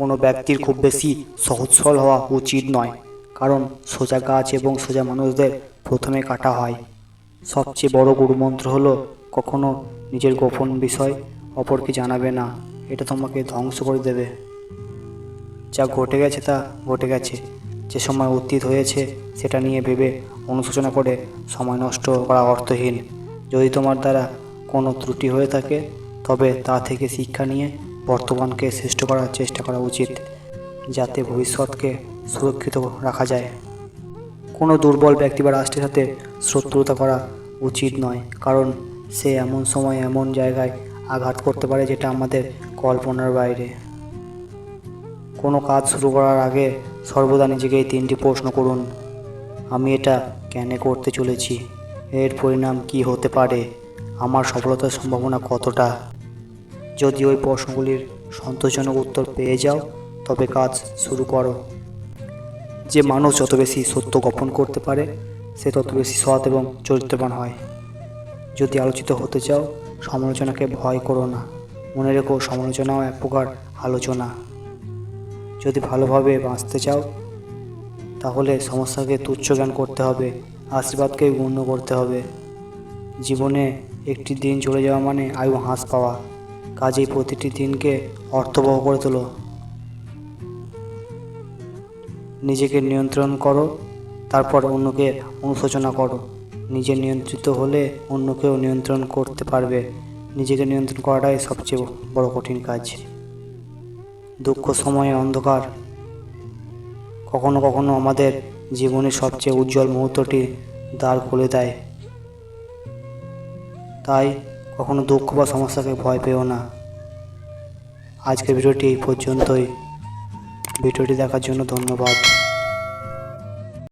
কোনো ব্যক্তির খুব বেশি সহজ সরল হওয়া উচিত নয়, কারণ সোজা গাছ এবং সোজা মানুষদের প্রথমে কাটা হয়। সবচেয়ে বড় গুরুমন্ত্র হলো, কখনো নিজের গোপন বিষয় অপরকে জানাবে না, এটা তোমাকে ধ্বংস করে দেবে। যা ঘটে গেছে তা ঘটে গেছে, যে সময় অতীত হয়েছে সেটা নিয়ে ভেবে অনুশোচনা করে সময় নষ্ট করা অর্থহীন। যদি তোমার দ্বারা কোনো ত্রুটি হয়ে থাকে, তবে তা থেকে শিক্ষা নিয়ে বর্তমানকে শ্রেষ্ঠ করার চেষ্টা করা উচিত, যাতে ভবিষ্যৎকে সুরক্ষিত রাখা যায়। কোনো দুর্বল ব্যক্তি বা রাষ্ট্রের সাথে শত্রুতা করা উচিত নয়, কারণ সে এমন সময় এমন জায়গায় আঘাত করতে পারে যেটা আমাদের কল্পনার বাইরে। কোনো কাজ শুরু করার আগে সর্বদা নিজেকে এই তিনটি প্রশ্ন করুন, আমি এটা কেন করতে চলেছি? এর পরিণাম কি হতে পারে? আমার সফলতার সম্ভাবনা কতটা? যদি ওই প্রশ্নগুলির সন্তোষজনক উত্তর পেয়ে যাও, তবে কাজ শুরু করো। যে মানুষ যত বেশি সত্য গোপন করতে পারে, সে তত বেশি সৎ এবং চরিত্রবান হয়। যদি আলোচিত হতে চাও, সমালোচনাকে ভয় করো না। মনে রেখো, সমালোচনাও এক প্রকার আলোচনা। যদি ভালোভাবে বাঁচতে চাও, তাহলে সমস্যাকে তুচ্ছ জ্ঞান করতে হবে আশীর্বাদকে গণ্য করতে হবে। জীবনে একটি দিন চলে যাওয়া মানে আয়ু হাঁস পাওয়া। কাজেই প্রতিটি দিনকে অর্থবহ করে তোলো। নিজেকে নিয়ন্ত্রণ করো, তারপর অন্যকে অনুশোচনা করো। নিজে নিয়ন্ত্রিত হলে অন্যকেও নিয়ন্ত্রণ করতে পারবে। নিজেকে নিয়ন্ত্রণ করাটাই সবচেয়ে বড় কঠিন কাজ। দুঃখ, সময়ে, অন্ধকার কখনো কখনো আমাদের জীবনের সবচেয়ে উজ্জ্বল মুহূর্তটি দ্বার খুলে দেয়। তাই কখনো দুঃখ বা সমস্যাকে ভয় পেও না। আজকের ভিডিওটি এই পর্যন্তই। ভিডিওটি দেখার জন্য ধন্যবাদ।